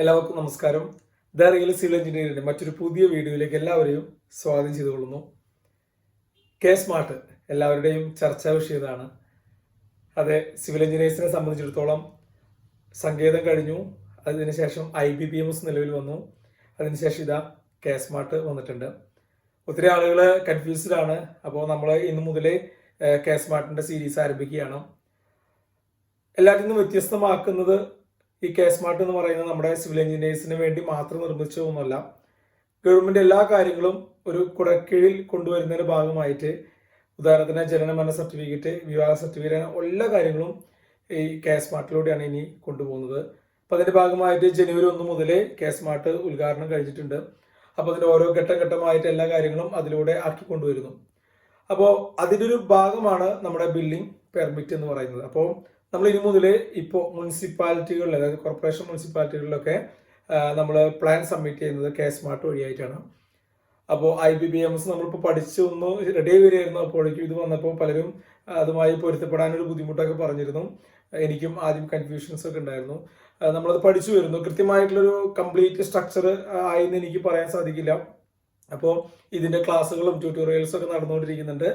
എല്ലാവർക്കും നമസ്കാരം. The real civil എഞ്ചിനീയറിന്റെ മറ്റൊരു പുതിയ വീഡിയോയിലേക്ക് എല്ലാവരെയും സ്വാഗതം ചെയ്തുകൊള്ളുന്നു. കെ സ്മാർട്ട് എല്ലാവരുടെയും ചർച്ചാ വിഷയതാണ് അതെ സിവിൽ എഞ്ചിനീയേഴ്സിനെ സംബന്ധിച്ചിടത്തോളം സങ്കേതം കഴിഞ്ഞു. അതിനുശേഷം I B P M S നിലവിൽ വന്നു. അതിനുശേഷം ഇതാ കെ സ്മാർട്ട് വന്നിട്ടുണ്ട്. ഒത്തിരി ആളുകൾ കൺഫ്യൂസ്ഡ് ആണ്. അപ്പോൾ നമ്മൾ ഇന്ന് മുതലേ കെ സ്മാർട്ടിന്റെ സീരീസ് ആരംഭിക്കുകയാണ്. നിന്നും വ്യത്യസ്തമാക്കുന്നത് ഈ കെ സ്മാർട്ട് എന്ന് പറയുന്നത് നമ്മുടെ സിവിൽ എഞ്ചിനീയേഴ്സിന് വേണ്ടി മാത്രം നിർമ്മിച്ചതൊന്നുമല്ല. ഗവൺമെന്റ് എല്ലാ കാര്യങ്ങളും ഒരു കുടക്കീഴിൽ കൊണ്ടുവരുന്നതിന്റെ ഭാഗമായിട്ട് ഉദാഹരണത്തിന് ജനനമരണ സർട്ടിഫിക്കറ്റ് വിവാഹ സർട്ടിഫിക്കറ്റ് എല്ലാ കാര്യങ്ങളും ഈ കെ സ്മാർട്ടിലൂടെയാണ് ഇനി കൊണ്ടുപോകുന്നത്. അപ്പൊ അതിന്റെ ഭാഗമായിട്ട് ജനുവരി ഒന്ന് മുതൽ കെ സ്മാർട്ട് ഉദ്ഘാടനം കഴിഞ്ഞിട്ടുണ്ട്. അപ്പോൾ അതിന്റെ ഓരോ ഘട്ടം ഘട്ടമായിട്ട് എല്ലാ കാര്യങ്ങളും അതിലൂടെ ആക്കി കൊണ്ടുവരുന്നു. അപ്പോൾ അതിന്റെ ഒരു ഭാഗമാണ് നമ്മുടെ ബില്ലിംഗ് പെർമിറ്റ് എന്ന് പറയുന്നത്. അപ്പോൾ നമ്മൾ ഇനി മുതൽ ഇപ്പോൾ മുനിസിപ്പാലിറ്റികളിൽ അതായത് കോർപ്പറേഷൻ മുനിസിപ്പാലിറ്റികളിലൊക്കെ നമ്മൾ പ്ലാൻ സബ്മിറ്റ് ചെയ്യുന്നത് കെ സ്മാർട്ട് വഴിയായിട്ടാണ്. അപ്പോൾ I B B M S നമ്മളിപ്പോൾ പഠിച്ച് ഒന്ന് റെഡി വരികയായിരുന്നു അപ്പോഴേക്കും ഇത് വന്നപ്പോൾ പലരും അതുമായി പൊരുത്തപ്പെടാനൊരു ബുദ്ധിമുട്ടൊക്കെ പറഞ്ഞിരുന്നു. എനിക്കും ആദ്യം കൺഫ്യൂഷൻസ് ഒക്കെ ഉണ്ടായിരുന്നു. നമ്മളത് പഠിച്ചു വരുന്നു. കൃത്യമായിട്ടുള്ളൊരു കംപ്ലീറ്റ് സ്ട്രക്ചർ ആയെന്ന് എനിക്ക് പറയാൻ സാധിക്കില്ല. അപ്പോൾ ഇതിന്റെ ക്ലാസ്സുകളും ട്യൂട്ടോറിയൽസും ഒക്കെ നടന്നുകൊണ്ടിരിക്കുന്നുണ്ട്.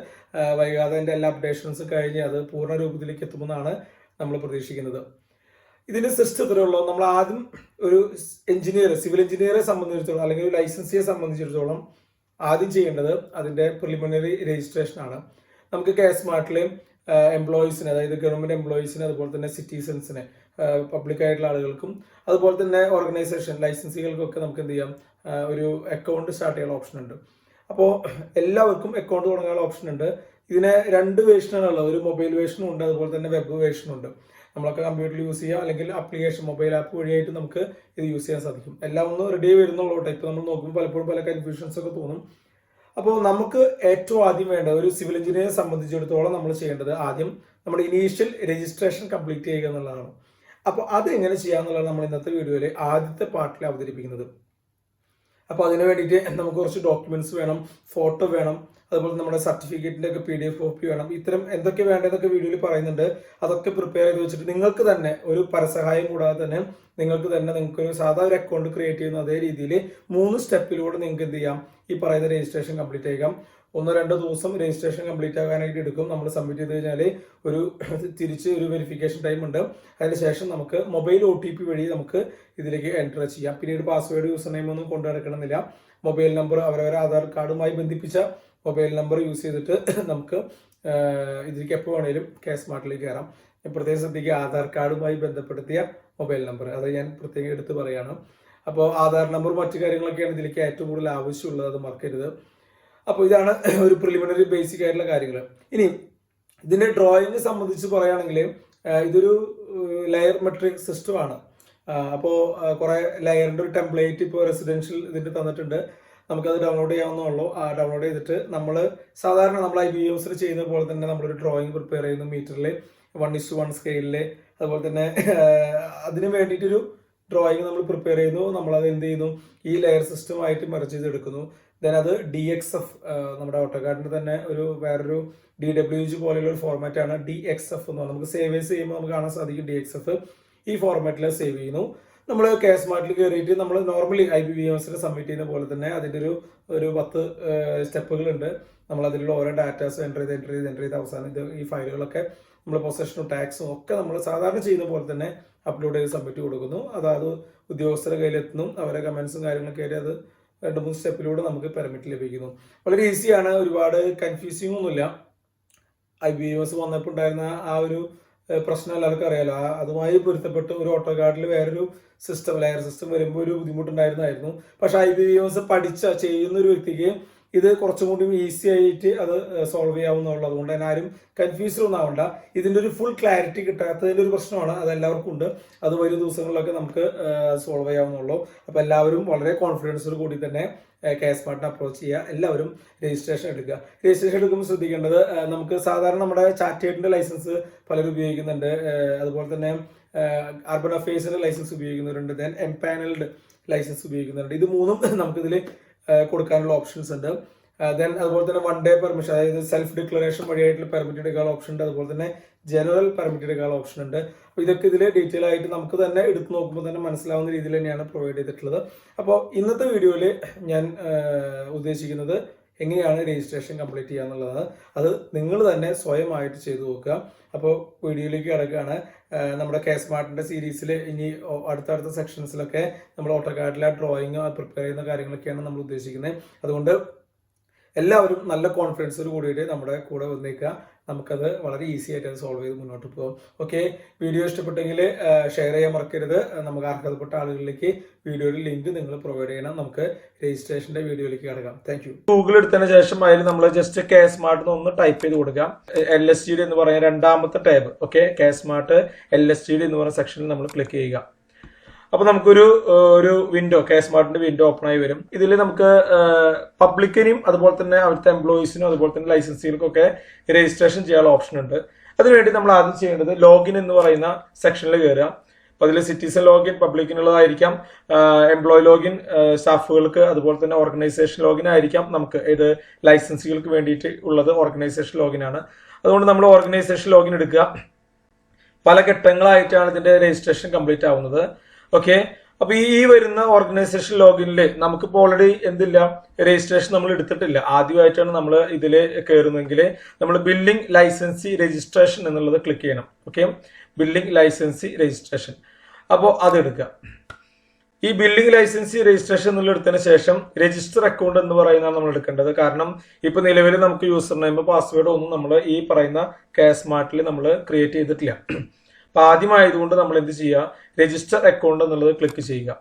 വൈകാതെ എന്റെ എല്ലാ അപ്ഡേഷൻസും കഴിഞ്ഞ് അത് പൂർണ രൂപത്തിലേക്ക് എത്തുമെന്നാണ് നമ്മൾ പ്രതീക്ഷിക്കുന്നത്. ഇതിന്റെ സിസ്റ്റത്തിലുള്ള നമ്മൾ ആദ്യം ഒരു എഞ്ചിനീയർ സിവിൽ എഞ്ചിനീയറെ സംബന്ധിച്ചിടത്തോളം അല്ലെങ്കിൽ ഒരു ലൈസൻസിയെ സംബന്ധിച്ചിടത്തോളം ആദ്യം ചെയ്യേണ്ടത് അതിന്റെ പ്രിലിമിനറി രജിസ്ട്രേഷൻ ആണ്. നമുക്ക് കെ സ്മാർട്ടിൽ എംപ്ലോയീസിന് അതായത് ഗവൺമെന്റ് എംപ്ലോയീസിന് അതുപോലെ തന്നെ സിറ്റിസൺസിന് പബ്ലിക് ആയിട്ടുള്ള ആളുകൾക്കും അതുപോലെ തന്നെ ഓർഗനൈസേഷൻ ലൈസൻസികൾക്കൊക്കെ നമുക്ക് എന്ത് ചെയ്യാം? ഒരു അക്കൗണ്ട് സ്റ്റാർട്ട് ചെയ്യാനുള്ള ഓപ്ഷൻ ഉണ്ട്. അപ്പോൾ എല്ലാവർക്കും അക്കൗണ്ട് തുടങ്ങാനുള്ള ഓപ്ഷൻ ഉണ്ട്. ഇതിന് രണ്ട് വേർഷനാണ് ഉള്ളത്. ഒരു മൊബൈൽ വേർഷനും ഉണ്ട് അതുപോലെ തന്നെ വെബ് വേർഷനും ഉണ്ട്. നമ്മളൊക്കെ കമ്പ്യൂട്ടറിൽ യൂസ് ചെയ്യാം. അല്ലെങ്കിൽ ആപ്ലിക്കേഷൻ മൊബൈൽ ആപ്പ് വഴിയായിട്ട് നമുക്ക് ഇത് യൂസ് ചെയ്യാൻ സാധിക്കും. എല്ലാം ഒന്ന് റെഡി വരുന്നുള്ളൂ കേട്ടോ. ഇപ്പോൾ നമ്മൾ നോക്കുമ്പോൾ പലപ്പോഴും പല കൺഫ്യൂഷൻസ് ഒക്കെ തോന്നും. അപ്പോൾ നമുക്ക് ഏറ്റവും ആദ്യം വേണ്ട ഒരു സിവിൽ എഞ്ചിനീയറെ സംബന്ധിച്ചിടത്തോളം നമ്മൾ ചെയ്യേണ്ടത് ആദ്യം നമ്മുടെ ഇനീഷ്യൽ രജിസ്ട്രേഷൻ കംപ്ലീറ്റ് ചെയ്യുക എന്നുള്ളതാണ്. അപ്പോൾ അത് എങ്ങനെ ചെയ്യാന്നുള്ളതാണ് നമ്മൾ ഇന്നത്തെ വീഡിയോയിൽ ആദ്യത്തെ പാർട്ടിൽ അവതരിപ്പിക്കുന്നത്. അപ്പോൾ അതിനു വേണ്ടിയിട്ട് നമുക്ക് കുറച്ച് ഡോക്യുമെന്റ്സ് വേണം ഫോട്ടോ വേണം അതുപോലെ നമ്മുടെ സർട്ടിഫിക്കറ്റിന്റെ ഒക്കെ പി ഡി എഫ് കോപ്പി വേണം. ഇത്തരം എന്തൊക്കെ വേണ്ടതൊക്കെ വീഡിയോയിൽ പറയുന്നുണ്ട്. അതൊക്കെ പ്രിപ്പയർ ചെയ്ത് വെച്ചിട്ട് നിങ്ങൾക്ക് തന്നെ ഒരു പരസഹായം കൂടാതെ തന്നെ നിങ്ങൾക്ക് തന്നെ നിങ്ങൾക്ക് ഒരു സാധാ ഒരു അക്കൗണ്ട് ക്രിയേറ്റ് ചെയ്യുന്ന അതേ രീതിയിൽ മൂന്ന് സ്റ്റെപ്പിലൂടെ നിങ്ങൾക്ക് എന്ത് ചെയ്യാം? ഈ പറയുന്ന രജിസ്ട്രേഷൻ കംപ്ലീറ്റ് ചെയ്യാം ഒന്നോ രണ്ടോ ദിവസം രജിസ്ട്രേഷൻ കംപ്ലീറ്റ് ആകാനായിട്ട് എടുക്കും. നമ്മൾ സബ്മിറ്റ് ചെയ്ത് കഴിഞ്ഞാൽ ഒരു തിരിച്ച് ഒരു വെരിഫിക്കേഷൻ ടൈം ഉണ്ട്. അതിനുശേഷം നമുക്ക് മൊബൈൽ ഒ ടി പി വഴി നമുക്ക് ഇതിലേക്ക് എന്റർ ചെയ്യാം. പിന്നീട് പാസ്വേഡ് യൂസർ നെയിം ഒന്നും കൊണ്ടു നടക്കണമെന്നില്ല. മൊബൈൽ നമ്പർ അവരവരെ ആധാർ കാർഡുമായി ബന്ധിപ്പിച്ച മൊബൈൽ നമ്പർ യൂസ് ചെയ്തിട്ട് നമുക്ക് ഇതിലേക്ക് എപ്പോൾ വേണേലും കെ സ്മാർട്ടിലേക്ക് കയറാം പ്രത്യേകം ശ്രദ്ധിക്കുക ആധാർ കാർഡുമായി ബന്ധപ്പെടുത്തിയ മൊബൈൽ നമ്പർ. അത് ഞാൻ പ്രത്യേകം എടുത്ത് പറയുകയാണ് അപ്പോൾ ആധാർ നമ്പർ മറ്റു കാര്യങ്ങളൊക്കെയാണ് ഇതിലേക്ക് ഏറ്റവും കൂടുതൽ ആവശ്യമുള്ളത് അത് മറക്കരുത്. അപ്പോൾ ഇതാണ് ഒരു പ്രിലിമിനറി ബേസിക് ആയിട്ടുള്ള കാര്യങ്ങൾ ഇനി ഇതിന്റെ ഡ്രോയിങ് സംബന്ധിച്ച് പറയുകയാണെങ്കിൽ ഇതൊരു ലെയർ മെട്രിക് സിസ്റ്റമാണ് അപ്പോൾ കുറേ ലെയറിന്റെ ഒരു ടെംപ്ലേറ്റ് ഇപ്പോൾ റെസിഡൻഷ്യൽ ഇതിന്റെ തന്നിട്ടുണ്ട്. നമുക്കത് ഡൗൺലോഡ് ചെയ്യാവുന്നേ ആ ഡൗൺലോഡ് ചെയ്തിട്ട് നമ്മൾ സാധാരണ നമ്മൾ ഐ ബി യൂസർ ചെയ്യുന്ന പോലെ തന്നെ നമ്മളൊരു ഡ്രോയിങ് പ്രിപ്പയർ ചെയ്യുന്നു മീറ്ററിൽ വൺ ഇസ് വൺ സ്കെയിലിൽ അതുപോലെ തന്നെ അതിന് വേണ്ടിയിട്ടൊരു ഡ്രോയിങ് നമ്മൾ പ്രിപ്പയർ ചെയ്യുന്നു. നമ്മളത് എന്ത് ചെയ്യുന്നു? ഈ ലെയർ സിസ്റ്റമായിട്ട് മെർജ് ചെയ്തെടുക്കുന്നു. ദെൻ അത് ഡി എക്സ് എഫ് നമ്മുടെ ഓട്ടോകാർഡിന്റെ തന്നെ ഒരു വേറൊരു ഡി ഡബ്ല്യു ജി പോലെയുള്ള ഒരു ഫോർമാറ്റാണ് ഡി എക്സ് എഫ് എന്ന് പറഞ്ഞാൽ നമുക്ക് സേവേഴ്സ് ചെയ്യുമ്പോൾ നമുക്ക് കാണാൻ സാധിക്കും ഡി എക്സ് എഫ് ഈ ഫോർമാറ്റിൽ സേവ് ചെയ്യുന്നു. നമ്മൾ കെ സ്മാർട്ടിൽ കയറിയിട്ട് നമ്മൾ നോർമലി ഐ ബി ബി എംസിൽ സബ്മിറ്റ് ചെയ്യുന്ന പോലെ തന്നെ അതിന്റെ ഒരു ഒരു പത്ത് സ്റ്റെപ്പുകളുണ്ട്. നമ്മൾ അതിലുള്ള ഓരോ ഡാറ്റാസ് എന്റർ ചെയ്ത് എന്റർ ചെയ്ത് എന്റർ ചെയ്ത് അവസാനം ഇത് ഈ ഫയലുകളൊക്കെ നമ്മൾ പൊസഷനും ടാക്സും ഒക്കെ നമ്മൾ സാധാരണ ചെയ്യുന്ന പോലെ തന്നെ അപ്ലോഡ് ചെയ്ത് സബ്മിറ്റ് കൊടുക്കുന്നു. അതായത് ഉദ്യോഗസ്ഥരുടെ കയ്യിലെത്തുന്നു. അവരെ കമൻസും കാര്യങ്ങളൊക്കെ ആയിട്ട് അത് രണ്ട് മൂന്ന് സ്റ്റെപ്പിലൂടെ നമുക്ക് പെർമിറ്റ് ലഭിക്കുന്നു. വളരെ ഈസിയാണ് ഒരുപാട് കൺഫ്യൂസിംഗ് ഒന്നുമില്ല. ഐ ബി എസ് വന്നപ്പോൾ ഉണ്ടായിരുന്ന ആ ഒരു പ്രശ്നം എല്ലാവർക്കും അറിയാലോ. അതുമായി പൊരുത്തപ്പെട്ട് ഒരു ഓട്ടോ കാർഡിൽ വേറൊരു സിസ്റ്റം ലെയർ സിസ്റ്റം വരുമ്പോൾ ഒരു ബുദ്ധിമുട്ടുണ്ടായിരുന്നായിരുന്നു. പക്ഷെ ഐ ബി എസ് പഠിച്ച ചെയ്യുന്ന ഒരു വ്യക്തിക്ക് ഇത് കുറച്ചും കൂടി ഈസി ആയിട്ട് അത് സോൾവ് ചെയ്യാവുന്നുള്ളൂ അതുകൊണ്ട് തന്നെ ആരും കൺഫ്യൂസ് ഒന്നും ആവണ്ട. ഇതിന്റെ ഒരു ഫുൾ ക്ലാരിറ്റി കിട്ടാത്തതിന്റെ ഒരു പ്രശ്നമാണ്. അത് എല്ലാവർക്കും ഉണ്ട്. അത് വരും ദിവസങ്ങളിലൊക്കെ നമുക്ക് സോൾവ് ചെയ്യാവുന്നുള്ളൂ അപ്പോൾ എല്ലാവരും വളരെ കോൺഫിഡൻസോട് കൂടി തന്നെ കെ എസ് മാർട്ടിനെ അപ്രോച്ച് ചെയ്യുക എല്ലാവരും രജിസ്ട്രേഷൻ എടുക്കുക. രജിസ്ട്രേഷൻ എടുക്കുമ്പോൾ ശ്രദ്ധിക്കേണ്ടത് നമുക്ക് സാധാരണ നമ്മുടെ ചാറ്റേറ്റിന്റെ ലൈസൻസ് പലരും ഉപയോഗിക്കുന്നുണ്ട്. അതുപോലെ തന്നെ അർബൻ അഫയേഴ്സിന്റെ ലൈസൻസ് ഉപയോഗിക്കുന്നവരുണ്ട്. ദെൻ എംപാനൽഡ് ലൈസൻസ് ഉപയോഗിക്കുന്നുണ്ട് ഇത് മൂന്നും നമുക്കിതിൽ കൊടുക്കാനുള്ള ഓപ്ഷൻസ് ഉണ്ട്. ദെൻ അതുപോലെ തന്നെ വൺ ഡേ പെർമിഷൻ അതായത് സെൽഫ് ഡിക്ലറേഷൻ വഴിയായിട്ടുള്ള പെർമിറ്റ് എടുക്കാനുള്ള ഓപ്ഷൻ ഉണ്ട്. അതുപോലെ തന്നെ ജനറൽ പെർമിറ്റ് എടുക്കാൻ ഓപ്ഷൻ ഉണ്ട്. അപ്പോൾ ഇതൊക്കെ ഇതിൽ ഡീറ്റെയിൽ ആയിട്ട് നമുക്ക് തന്നെ എടുത്തു നോക്കുമ്പോൾ തന്നെ മനസ്സിലാവുന്ന രീതിയിൽ തന്നെയാണ് പ്രൊവൈഡ് ചെയ്തിട്ടുള്ളത്. അപ്പോൾ ഇന്നത്തെ വീഡിയോയിൽ ഞാൻ ഉദ്ദേശിക്കുന്നത് എങ്ങനെയാണ് രജിസ്ട്രേഷൻ കംപ്ലീറ്റ് ചെയ്യുക എന്നുള്ളതാണ് അത് നിങ്ങൾ തന്നെ സ്വയമായിട്ട് ചെയ്തു നോക്കുക. അപ്പോൾ വീഡിയോയിലേക്ക് കിടക്കുകയാണ്. നമ്മുടെ കെ സ്മാർട്ടിന്റെ സീരീസിൽ ഇനി അടുത്തടുത്ത സെക്ഷൻസിലൊക്കെ നമ്മൾ ഓട്ടോകാർഡിലെ ഡ്രോയിങ് പ്രിപ്പയർ ചെയ്യുന്ന കാര്യങ്ങളൊക്കെയാണ് നമ്മൾ ഉദ്ദേശിക്കുന്നത്. അതുകൊണ്ട് എല്ലാവരും നല്ല കോൺഫിഡൻസോട് കൂടിയിട്ട് നമ്മുടെ കൂടെ വന്നേക്കുക. നമുക്കത് വളരെ ഈസി ആയിട്ട് അത് സോൾവ് ചെയ്ത് മുന്നോട്ട് പോകാം ഓക്കെ വീഡിയോ ഇഷ്ടപ്പെട്ടെങ്കിൽ ഷെയർ ചെയ്യാൻ മറക്കരുത്. നമുക്ക് അർഹതപ്പെട്ട ആളുകളിലേക്ക് വീഡിയോയുടെ ലിങ്ക് നിങ്ങൾ പ്രൊവൈഡ് ചെയ്യണം. നമുക്ക് രജിസ്ട്രേഷന്റെ വീഡിയോയിലേക്ക് കിടക്കാം. താങ്ക് യു ഗൂഗിൾ എടുത്തതിന് ശേഷം അതിൽ നമ്മൾ ജസ്റ്റ് കെ സ്മാർട്ട് ഒന്ന് ടൈപ്പ് ചെയ്ത് കൊടുക്കാം. എൽ എസ് ജി ഡി എന്ന് പറയുന്ന രണ്ടാമത്തെ tab okay K smart L S G D എന്ന് പറയുന്ന സെക്ഷനിൽ നമ്മൾ ക്ലിക്ക് ചെയ്യുക. അപ്പൊ നമുക്കൊരു ഒരു വിൻഡോ കെ സ്മാർട്ടിന്റെ വിൻഡോ ഓപ്പൺ ആയി വരും. ഇതിൽ നമുക്ക് പബ്ലിക്കിനും അതുപോലെ തന്നെ അവിടുത്തെ എംപ്ലോയീസിനും അതുപോലെ തന്നെ ലൈസൻസികൾക്കൊക്കെ രജിസ്ട്രേഷൻ ചെയ്യാനുള്ള ഓപ്ഷൻ ഉണ്ട്. അതിനുവേണ്ടി നമ്മൾ ആദ്യം ചെയ്യേണ്ടത് ലോഗിൻ എന്ന് പറയുന്ന സെക്ഷനിൽ കയറുക അപ്പൊ അതിൽ സിറ്റിസൺ ലോഗിൻ പബ്ലിക്കിനുള്ളതായിരിക്കാം എംപ്ലോയി ലോഗിൻ സ്റ്റാഫുകൾക്ക് അതുപോലെ തന്നെ ഓർഗനൈസേഷൻ ലോഗിൻ ആയിരിക്കാം നമുക്ക്. ഇത് ലൈസൻസികൾക്ക് വേണ്ടിയിട്ട് ഉള്ളത് ഓർഗനൈസേഷൻ ലോഗിൻ ആണ്. അതുകൊണ്ട് നമ്മൾ ഓർഗനൈസേഷൻ ലോഗിൻ എടുക്കുക. പല ഘട്ടങ്ങളായിട്ടാണ് ഇതിന്റെ രജിസ്ട്രേഷൻ കംപ്ലീറ്റ് ആവുന്നത്. ഓക്കെ അപ്പൊ ഈ വരുന്ന ഓർഗനൈസേഷൻ ലോഗിനിൽ നമുക്കിപ്പോൾ ഓൾറെഡി എന്തില്ല? രജിസ്ട്രേഷൻ നമ്മൾ എടുത്തിട്ടില്ല. ആദ്യമായിട്ടാണ് നമ്മൾ ഇതിൽ കയറുന്നതെങ്കിൽ നമ്മൾ ബില്ലിംഗ് ലൈസൻസി രജിസ്ട്രേഷൻ എന്നുള്ളത് ക്ലിക്ക് ചെയ്യണം. ഓക്കെ ബില്ലിംഗ് ലൈസൻസി രജിസ്ട്രേഷൻ അപ്പോൾ അതെടുക്കുക. ഈ ബില്ലിംഗ് ലൈസൻസി രജിസ്ട്രേഷൻ എന്നുള്ള എടുത്തതിന് ശേഷം രജിസ്റ്റർ അക്കൗണ്ട് എന്ന് പറയുന്നതാണ് നമ്മൾ എടുക്കേണ്ടത്. കാരണം ഇപ്പൊ നിലവിൽ നമുക്ക് യൂസർ നെയിം പാസ്വേഡ് ഒന്നും നമ്മൾ ഈ പറയുന്ന കാസ് മാർട്ടിൽ നമ്മൾ ക്രിയേറ്റ് ചെയ്തിട്ടില്ല. അപ്പൊ ആദ്യമായതുകൊണ്ട് നമ്മൾ എന്ത് ചെയ്യുക? രജിസ്റ്റർ അക്കൗണ്ട് എന്നുള്ളത് ക്ലിക്ക് ചെയ്യുക.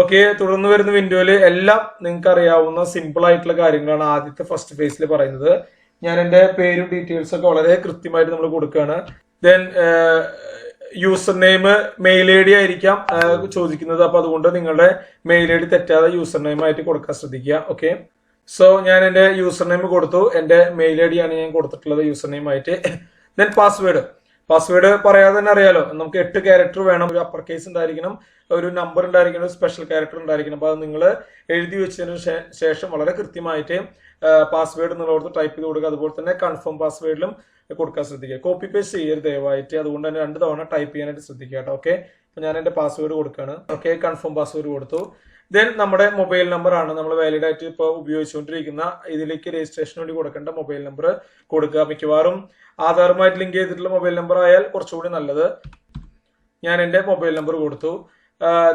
ഓക്കെ തുടർന്ന് വരുന്ന വിൻഡോയിൽ എല്ലാം നിങ്ങൾക്ക് അറിയാവുന്ന സിമ്പിൾ ആയിട്ടുള്ള കാര്യങ്ങളാണ് ആദ്യത്തെ ഫസ്റ്റ് ഫേസിൽ പറയുന്നത്. ഞാൻ എന്റെ പേരും ഡീറ്റെയിൽസ് ഒക്കെ വളരെ കൃത്യമായിട്ട് നമ്മൾ കൊടുക്കുകയാണ്. Then user name mail I D ആയിരിക്കാം ചോദിക്കുന്നത്. അപ്പൊ അതുകൊണ്ട് നിങ്ങളുടെ മെയിൽ ഐ ഡി തെറ്റാതെ യൂസർ നെയിം ആയിട്ട് കൊടുക്കാൻ ശ്രദ്ധിക്കുക. ഓക്കെ സോ ഞാൻ എന്റെ യൂസർ നെയിം കൊടുത്തു. എന്റെ മെയിൽ ഐ ഡി ആണ് ഞാൻ കൊടുത്തിട്ടുള്ളത് യൂസർ നെയിം ആയിട്ട്. ദെൻ പാസ്വേഡ് പാസ്വേഡ് പറയാതെ തന്നെ അറിയാലോ. നമുക്ക് എട്ട് ക്യാരക്ടർ വേണം. ഒരു അപ്പർ കേസ് ഉണ്ടായിരിക്കണം. ഒരു നമ്പർ ഉണ്ടായിരിക്കണം. ഒരു സ്പെഷ്യൽ ക്യാരക്ടർ ഉണ്ടായിരിക്കണം. അപ്പൊ അത് നിങ്ങൾ എഴുതി വെച്ചതിന് ശേഷം വളരെ കൃത്യമായിട്ട് പാസ്വേഡ് നിങ്ങളോട് ടൈപ്പ് ചെയ്ത് കൊടുക്കുക. അതുപോലെ തന്നെ കൺഫേം പാസ്വേഡിലും കൊടുക്കാൻ ശ്രദ്ധിക്കുക. കോപ്പി പേസ്റ്റ് ചെയ്യരുത് ദയവായിട്ട്. അതുകൊണ്ട് തന്നെ രണ്ട് തവണ ടൈപ്പ് ചെയ്യാനായിട്ട് ശ്രദ്ധിക്കുക കേട്ടോ. ഓക്കെ ഞാൻ എന്റെ പാസ്വേഡ് കൊടുക്കുകയാണ് ഓക്കെ കൺഫേം പാസ്വേഡ് കൊടുത്തു. ദെൻ നമ്മുടെ മൊബൈൽ നമ്പർ ആണ് നമ്മൾ വാലിഡ് ആയിട്ട് ഇപ്പോൾ ഉപയോഗിച്ചുകൊണ്ടിരിക്കുന്ന ഇതിലേക്ക് രജിസ്ട്രേഷൻ വേണ്ടി കൊടുക്കേണ്ട മൊബൈൽ നമ്പർ കൊടുക്കുക മിക്കവാറും. ആധാറുമായിട്ട് ലിങ്ക് ചെയ്തിട്ടുള്ള മൊബൈൽ നമ്പർ ആയാൽ കുറച്ചുകൂടി നല്ലത്. ഞാൻ എന്റെ മൊബൈൽ നമ്പർ കൊടുത്തു.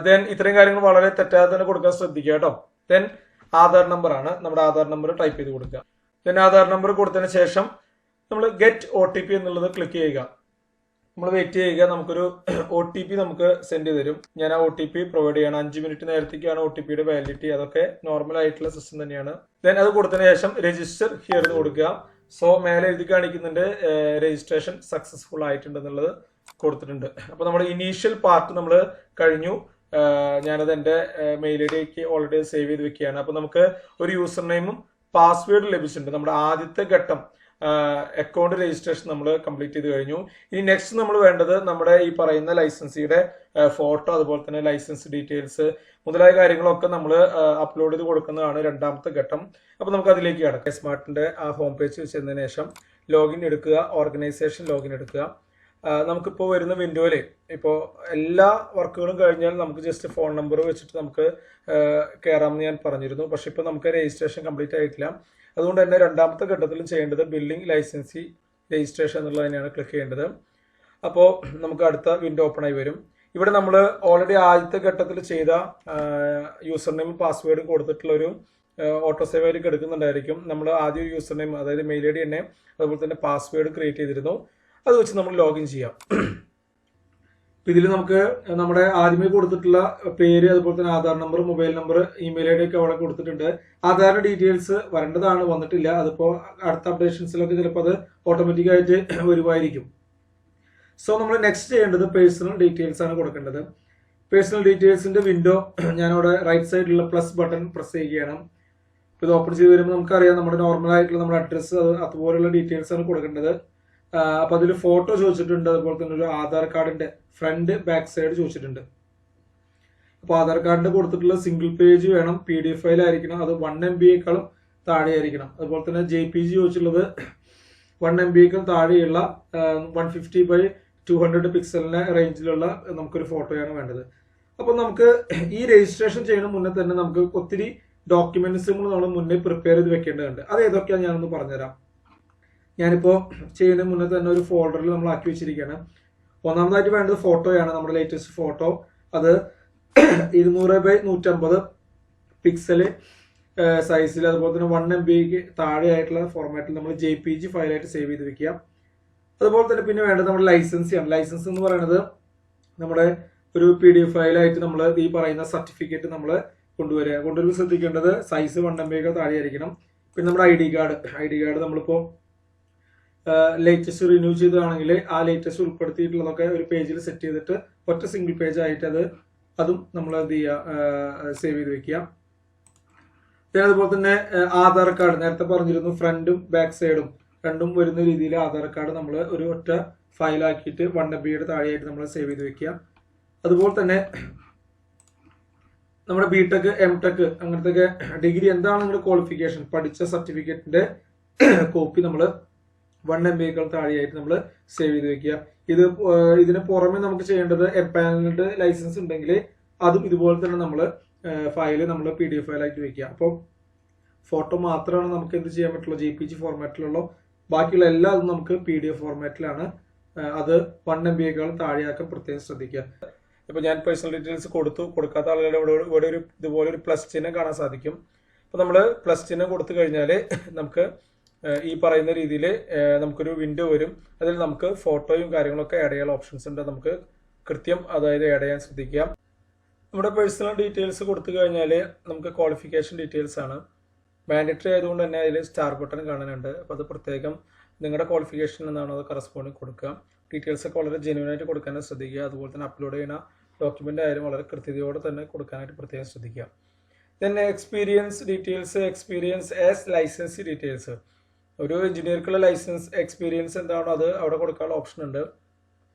ദെൻ ഇത്രയും കാര്യങ്ങൾ വളരെ തെറ്റാതെ തന്നെ കൊടുക്കാൻ ശ്രദ്ധിക്കുക കേട്ടോ. ദെൻ ആധാർ നമ്പർ ആണ്. നമ്മുടെ ആധാർ നമ്പർ ടൈപ്പ് ചെയ്ത് കൊടുക്കുക. ദെൻ ആധാർ നമ്പർ കൊടുത്തതിന് ശേഷം നമ്മൾ ഗെറ്റ് ഒ എന്നുള്ളത് ക്ലിക്ക് ചെയ്യുക. നമ്മൾ വെയിറ്റ് ചെയ്യുക. നമുക്കൊരു ഒ ടി പി നമുക്ക് സെൻഡ് ചെയ്ത് തരും ഞാൻ ആ ഒ ടി പി പ്രൊവൈഡ് ചെയ്യണം. അഞ്ച് മിനിറ്റ് നേരത്തേക്കാണ് ഒ ടി പിയുടെ വാലിഡിറ്റി അതൊക്കെ നോർമൽ ആയിട്ടുള്ള സിസ്റ്റം തന്നെയാണ്. ദെൻ അത് കൊടുത്തതിന് ശേഷം രജിസ്റ്റർ ഹിയർ എന്ന് കൊടുക്കുക. സോ മേലെ എഴുതി കാണിക്കുന്നുണ്ട് രജിസ്ട്രേഷൻ സക്സസ്ഫുൾ ആയിട്ടുണ്ട് എന്നുള്ളത് കൊടുത്തിട്ടുണ്ട്. അപ്പോൾ നമ്മുടെ ഇനീഷ്യൽ പാർട്ട് നമ്മൾ കഴിഞ്ഞു. ഞാനത് എന്റെ മെയിൽ ഐ ഡിക്ക് ഓൾറെഡി സേവ് ചെയ്ത് വെക്കുകയാണ്. അപ്പോൾ നമുക്ക് ഒരു യൂസർ നെയിമും പാസ്വേഡും ലഭിച്ചിട്ടുണ്ട്. നമ്മുടെ ആദ്യത്തെ ഘട്ടം അക്കൗണ്ട് രജിസ്ട്രേഷൻ നമ്മൾ കംപ്ലീറ്റ് ചെയ്ത് കഴിഞ്ഞു. ഇനി നെക്സ്റ്റ് നമ്മൾ വേണ്ടത് നമ്മുടെ ഈ പറയുന്ന ലൈസൻസിയുടെ ഫോട്ടോ അതുപോലെ തന്നെ ലൈസൻസ് ഡീറ്റെയിൽസ് മുതലായ കാര്യങ്ങളൊക്കെ നമ്മൾ അപ്ലോഡ് ചെയ്ത് കൊടുക്കുന്നതാണ് രണ്ടാമത്തെ ഘട്ടം. അപ്പോൾ നമുക്ക് അതിലേക്ക് കിടക്കാം. സ്മാർട്ടിന്റെ ആ ഹോം പേജ് ചെന്നതിന് ശേഷം ലോഗിൻ എടുക്കുക ഓർഗനൈസേഷൻ ലോഗിൻ എടുക്കുക. നമുക്കിപ്പോൾ വരുന്ന വിൻഡോയിൽ ഇപ്പോൾ എല്ലാ വർക്കുകളും കഴിഞ്ഞാൽ നമുക്ക് ജസ്റ്റ് ഫോൺ നമ്പർ വെച്ചിട്ട് നമുക്ക് കയറാമെന്ന് ഞാൻ പറഞ്ഞിരുന്നു. പക്ഷേ ഇപ്പോൾ നമുക്ക് രജിസ്ട്രേഷൻ കംപ്ലീറ്റ് ആയിട്ടില്ല. അതുകൊണ്ട് തന്നെ രണ്ടാമത്തെ ഘട്ടത്തിലും ചെയ്യേണ്ടത് ബില്ലിംഗ് ലൈസൻസി രജിസ്ട്രേഷൻ എന്നുള്ളത് തന്നെയാണ് ക്ലിക്ക് ചെയ്യേണ്ടത്. അപ്പോൾ നമുക്ക് അടുത്ത വിൻഡോ ഓപ്പൺ ആയി വരും. ഇവിടെ നമ്മൾ ഓൾറെഡി ആദ്യത്തെ ഘട്ടത്തിൽ ചെയ്ത യൂസർ നെയിം പാസ്വേഡും കൊടുത്തിട്ടുള്ള ഒരു ഓട്ടോ സേവ് ആയിട്ട് എടുക്കുന്നുണ്ടായിരിക്കും നമ്മൾ ആദ്യം യൂസർ നെയിം അതായത് മെയിൽ ഐ ഡി തന്നെ അതുപോലെ തന്നെ പാസ്വേഡ് ക്രിയേറ്റ് ചെയ്തിരുന്നു. അത് വെച്ച് നമ്മൾ ലോഗിൻ ചെയ്യാം. ഇതിൽ നമുക്ക് നമ്മുടെ ആദ്യമേ കൊടുത്തിട്ടുള്ള പേര് അതുപോലെ തന്നെ Aadhaar number mobile number email I D ഒക്കെ അവിടെ കൊടുത്തിട്ടുണ്ട്. ആധാറിന്റെ ഡീറ്റെയിൽസ് വരേണ്ടതാണ് വന്നിട്ടില്ല. അതിപ്പോൾ അടുത്ത അപ്ഡേഷൻസിലൊക്കെ ചിലപ്പോൾ അത് ഓട്ടോമാറ്റിക് ആയിട്ട് വരുമായിരിക്കും. സോ നമ്മൾ നെക്സ്റ്റ് ചെയ്യേണ്ടത് പേഴ്സണൽ ഡീറ്റെയിൽസ് ആണ് കൊടുക്കേണ്ടത്. പേഴ്സണൽ ഡീറ്റെയിൽസിന്റെ വിൻഡോ ഞാനവിടെ റൈറ്റ് സൈഡിലുള്ള പ്ലസ് ബട്ടൺ പ്രസ് ചെയ്യുകയാണ്. ഇത് ഓപ്പൺ ചെയ്ത് വരുമ്പോൾ നമുക്കറിയാം നമ്മുടെ നോർമൽ ആയിട്ടുള്ള നമ്മുടെ അഡ്രസ്സ് അതുപോലെയുള്ള ഡീറ്റെയിൽസ് ആണ് കൊടുക്കേണ്ടത്. അപ്പോൾ അതിൽ ഫോട്ടോ ചോദിച്ചിട്ടുണ്ട്. അതുപോലെ തന്നെ ഒരു ആധാർ കാർഡിന്റെ ഫ്രണ്ട് ബാക്ക് സൈഡ് ചോദിച്ചിട്ടുണ്ട്. അപ്പോൾ ആധാർ കാർഡിന്റെ കൊടുത്തിട്ടുള്ള സിംഗിൾ പേജ് വേണം. പി ഡി എഫ് ഫയൽ ആയിരിക്കണം. അത് വൺ എം ബിയേക്കാളും താഴെയായിരിക്കണം. അതുപോലെ തന്നെ ജെ പി ജി ചോദിച്ചുള്ളത് വൺ എം ബിയേക്കാൾ താഴെയുള്ള one fifty by two hundred പിക്സലിന്റെ റേഞ്ചിലുള്ള നമുക്കൊരു ഫോട്ടോയാണ് വേണ്ടത്. അപ്പോൾ നമുക്ക് ഈ രജിസ്ട്രേഷൻ ചെയ്യുന്ന മുന്നേ തന്നെ നമുക്ക് ഒത്തിരി ഡോക്യുമെന്റ്സ് നമ്മൾ മുന്നേ പ്രിപ്പയർ ചെയ്ത് വെക്കേണ്ടതുണ്ട്. അത് ഏതൊക്കെയാണ് ഞാനൊന്ന് പറഞ്ഞുതരാം. ഞാനിപ്പോൾ ചെയ്യുന്ന മുന്നേ തന്നെ ഒരു ഫോൾഡറിൽ നമ്മൾ ആക്കി വെച്ചിരിക്കുകയാണ് ഒന്നാമതായിട്ട് വേണ്ടത് ഫോട്ടോയാണ് നമ്മുടെ ലേറ്റസ്റ്റ് ഫോട്ടോ അത് ഇരുന്നൂറ് ബൈ നൂറ്റമ്പത് പിക്സൽ സൈസിൽ അതുപോലെ തന്നെ വൺ എം ബിക്ക് താഴെയായിട്ടുള്ള ഫോർമാറ്റിൽ നമ്മൾ ജെ പി ജി ഫയലായിട്ട് സേവ് ചെയ്ത് വെക്കുക. അതുപോലെ തന്നെ പിന്നെ വേണ്ടത് നമ്മുടെ ലൈസൻസ് ആണ് ലൈസൻസ് എന്ന് പറയുന്നത് നമ്മുടെ ഒരു പി ഡി എഫ് ഫയലായിട്ട് നമ്മൾ ഈ പറയുന്ന സർട്ടിഫിക്കറ്റ് നമ്മൾ കൊണ്ടുവരിക. കൊണ്ടുവരുമ്പോൾ ശ്രദ്ധിക്കേണ്ടത് സൈസ് വൺ എം ബിയൊക്കെ താഴെയായിരിക്കണം. പിന്നെ നമ്മുടെ I D card I D card നമ്മളിപ്പോൾ ലേറ്റസ്റ്റ് റിന്യൂ ചെയ്തതാണെങ്കിൽ ആ ലേറ്റസ്റ്റ് ഉൾപ്പെടുത്തിയിട്ടുള്ളതൊക്കെ ഒരു പേജിൽ സെറ്റ് ചെയ്തിട്ട് ഒറ്റ സിംഗിൾ പേജ് ആയിട്ട് അത് അതും നമ്മൾ എന്ത് ചെയ്യുക സേവ് ചെയ്ത് വെക്കുക. പിന്നെ അതുപോലെ തന്നെ ആധാർ കാർഡ് നേരത്തെ പറഞ്ഞിരുന്നു ഫ്രണ്ടും ബാക്ക് സൈഡും രണ്ടും വരുന്ന രീതിയിൽ ആധാർ കാർഡ് നമ്മൾ ഒരു ഒറ്റ ഫയലാക്കിയിട്ട് വൺ എം ബിയുടെ താഴെയായിട്ട് നമ്മൾ സേവ് ചെയ്ത് വെക്കുക. അതുപോലെ തന്നെ നമ്മുടെ ബി ടെക് എം ടെക് അങ്ങനത്തെ ഡിഗ്രി എന്താണ് നിങ്ങളുടെ ക്വാളിഫിക്കേഷൻ പഠിച്ച സർട്ടിഫിക്കറ്റിന്റെ കോപ്പി നമ്മൾ വൺ എം ബിയേക്കാൾ താഴെയായിട്ട് നമ്മൾ സേവ് ചെയ്ത് വെക്കുക. ഇത് ഇതിന് പുറമെ നമുക്ക് ചെയ്യേണ്ടത് എംപാനൽഡ് ലൈസൻസ് ഉണ്ടെങ്കിൽ അതും ഇതുപോലെ തന്നെ നമ്മൾ ഫയൽ നമ്മൾ പി ഡി എഫ് ഫയലായിട്ട് വെക്കുക. അപ്പോൾ ഫോട്ടോ മാത്രമാണ് നമുക്ക് എന്ത് ചെയ്യാൻ പറ്റുള്ളൂ? ജി പി ജി ഫോർമാറ്റിലുള്ള ബാക്കിയുള്ള എല്ലാ അതും നമുക്ക് പി ഡി എഫ് ഫോർമാറ്റിലാണ് അത് വൺ എം ബിയേക്കാൾ താഴെയാക്കാൻ പ്രത്യേകം ശ്രദ്ധിക്കുക. ഇപ്പൊ ഞാൻ പേഴ്സണൽ ഡീറ്റെയിൽസ് കൊടുത്തു. കൊടുക്കാത്ത ആളുകളുടെ ഇവിടെ ഇവിടെ ഒരു ഇതുപോലെ ഒരു പ്ലസ് ചിഹ്നം കാണാൻ സാധിക്കും. അപ്പോൾ നമ്മൾ പ്ലസ് ചിഹ്നം കൊടുത്തു കഴിഞ്ഞാൽ നമുക്ക് ഈ പറയുന്ന രീതിയിൽ നമുക്കൊരു വിൻഡോ വരും. അതിൽ നമുക്ക് ഫോട്ടോയും കാര്യങ്ങളൊക്കെ ആഡ് ചെയ്യാൻ ഓപ്ഷൻസ് ഉണ്ട്. നമുക്ക് കൃത്യം അതായത് ആഡ് ചെയ്യാൻ ശ്രദ്ധിക്കാം. നമ്മുടെ പേഴ്സണൽ ഡീറ്റെയിൽസ് കൊടുത്തു കഴിഞ്ഞാൽ നമുക്ക് ക്വാളിഫിക്കേഷൻ ഡീറ്റെയിൽസ് ആണ്. മാൻഡറ്ററി ആയതുകൊണ്ട് തന്നെ അതിൽ സ്റ്റാർ ബട്ടൺ കാണാനുണ്ട് അപ്പോൾ അത് പ്രത്യേകം നിങ്ങളുടെ ക്വാളിഫിക്കേഷൻ എന്നാണോ അത് കറസ്പോണ്ടിങ് കൊടുക്കുക. ഡീറ്റെയിൽസ് ഒക്കെ വളരെ ജെന്യൂൻ ആയിട്ട് കൊടുക്കാനും ശ്രദ്ധിക്കുക. അതുപോലെ തന്നെ അപ്ലോഡ് ചെയ്യുന്ന ഡോക്യുമെന്റ് ആയാലും വളരെ കൃത്യതയോടെ തന്നെ കൊടുക്കാനായിട്ട് പ്രത്യേകം ശ്രദ്ധിക്കുക. Then experience details experience as licence details ഒരു എഞ്ചിനീയർക്കുള്ള ലൈസൻസ് എക്സ്പീരിയൻസ് എന്താണോ അത് അവിടെ കൊടുക്കാനുള്ള ഓപ്ഷൻ ഉണ്ട്.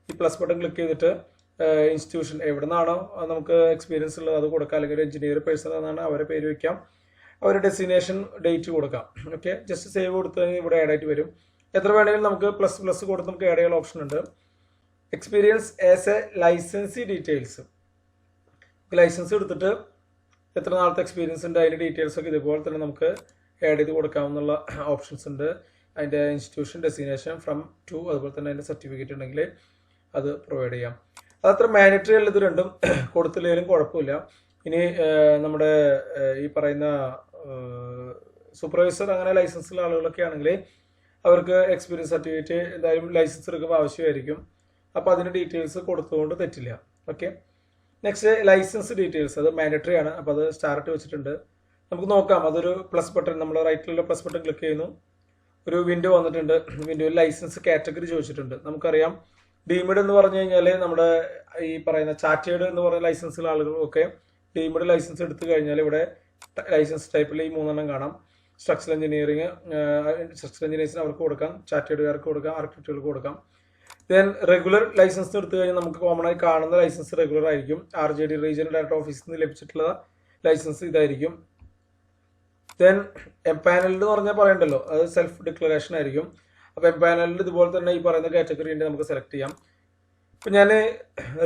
ഈ പ്ലസ് ബട്ടൺ ക്ലിക്ക് ചെയ്തിട്ട് ഇൻസ്റ്റിറ്റ്യൂഷൻ എവിടെ നിന്നാണോ നമുക്ക് എക്സ്പീരിയൻസ് ഉള്ളത് അത് കൊടുക്കാം. അല്ലെങ്കിൽ ഒരു എഞ്ചിനീയർ പേഴ്സൺ എന്നാണ് അവരെ പേര് വയ്ക്കാം അവരുടെ ഡെസ്റ്റിനേഷൻ ഡേറ്റ് കൊടുക്കാം. ഓക്കെ ജസ്റ്റ് സേവ് കൊടുത്തു ഇവിടെ ആഡ് ആയിട്ട് വരും. എത്ര വേണമെങ്കിലും നമുക്ക് പ്ലസ് പ്ലസ് കൊടുത്ത് നമുക്ക് ആഡ് ചെയ്യാൻ ഓപ്ഷൻ ഉണ്ട്. Experience as a licensee details licence എടുത്തിട്ട് എത്ര നാളത്തെ എക്സ്പീരിയൻസ് ഉണ്ട് അതിന്റെ ഡീറ്റെയിൽസ് ഒക്കെ ഇതുപോലെ തന്നെ നമുക്ക് ആഡ് ചെയ്ത് കൊടുക്കാവുന്ന ഓപ്ഷൻസ് ഉണ്ട്. അതിന്റെ ഇൻസ്റ്റിറ്റ്യൂഷൻ ഡെസ്റ്റിനേഷൻ ഫ്രം ടു അതുപോലെ തന്നെ അതിന്റെ സർട്ടിഫിക്കറ്റ് ഉണ്ടെങ്കിൽ അത് പ്രൊവൈഡ് ചെയ്യാം. അതത്ര മാനിറ്ററി അല്ല ഇത് രണ്ടും കൊടുത്തില്ലെങ്കിലും കുഴപ്പമില്ല. ഇനി നമ്മുടെ ഈ പറയുന്ന സൂപ്പർവൈസർ അങ്ങനെ ലൈസൻസുള്ള ആളുകളൊക്കെ ആണെങ്കിൽ അവർക്ക് എക്സ്പീരിയൻസ് സർട്ടിഫിക്കറ്റ് എന്തായാലും ലൈസൻസ് എടുക്കുമ്പോൾ ആവശ്യമായിരിക്കും. അപ്പോൾ അതിന്റെ ഡീറ്റെയിൽസ് കൊടുത്തുകൊണ്ട് തെറ്റില്ല. ഓക്കെ നെക്സ്റ്റ് ലൈസൻസ് ഡീറ്റെയിൽസ് അത് മാൻഡറ്ററി ആണ്. അപ്പോൾ അത് സ്റ്റാർട്ട് വെച്ചിട്ടുണ്ട്. നമുക്ക് നോക്കാം. അതൊരു പ്ലസ് ബട്ടൺ നമ്മൾ റൈറ്റിലുള്ള പ്ലസ് ബട്ടൺ ക്ലിക്ക് ചെയ്യുന്നു. ഒരു വിൻഡോ വന്നിട്ടുണ്ട്. വിൻഡോയിൽ ലൈസൻസ് കാറ്റഗറി ചോദിച്ചിട്ടുണ്ട്. നമുക്കറിയാം. ഡീമിഡ് എന്ന് പറഞ്ഞു കഴിഞ്ഞാൽ നമ്മുടെ ഈ പറയുന്ന ചാറ്റേഡ് എന്ന് പറയുന്ന ലൈസൻസുള്ള ആളുകളൊക്കെ ഡീമിഡ് ലൈസൻസ് എടുത്തു കഴിഞ്ഞാൽ ഇവിടെ ലൈസൻസ് ടൈപ്പിൽ ഈ മൂന്നെണ്ണം കാണാം. സ്ട്രക്ചറൽ എഞ്ചിനീയറിങ് സ്ട്രക്ചറൽ എഞ്ചിനീയേഴ്സിന് അവർക്ക് കൊടുക്കാം. ചാറ്റേഡുകാർക്ക് കൊടുക്കാം. ആർക്കിടെക്റ്റുകൾക്ക് കൊടുക്കാം. ദെൻ റെഗുലർ ലൈസൻസ് എടുത്തു കഴിഞ്ഞാൽ നമുക്ക് കോമൺ ആയി കാണുന്ന ലൈസൻസ് റെഗുലർ ആയിരിക്കും. R J D regional director ഓഫീസിൽ നിന്ന് ലഭിച്ചിട്ടുള്ള ലൈസൻസ് ഇതായിരിക്കും. ദെൻ എംപാനൽഡ് എന്ന് പറഞ്ഞാൽ പറയണ്ടല്ലോ. അത് സെൽഫ് ഡിക്ലറേഷൻ ആയിരിക്കും. അപ്പോൾ എംപാനൽഡ് ഇതുപോലെ തന്നെ ഈ പറയുന്ന കാറ്റഗറി ഉണ്ട് നമുക്ക് സെലക്ട് ചെയ്യാം. ഇപ്പം ഞാൻ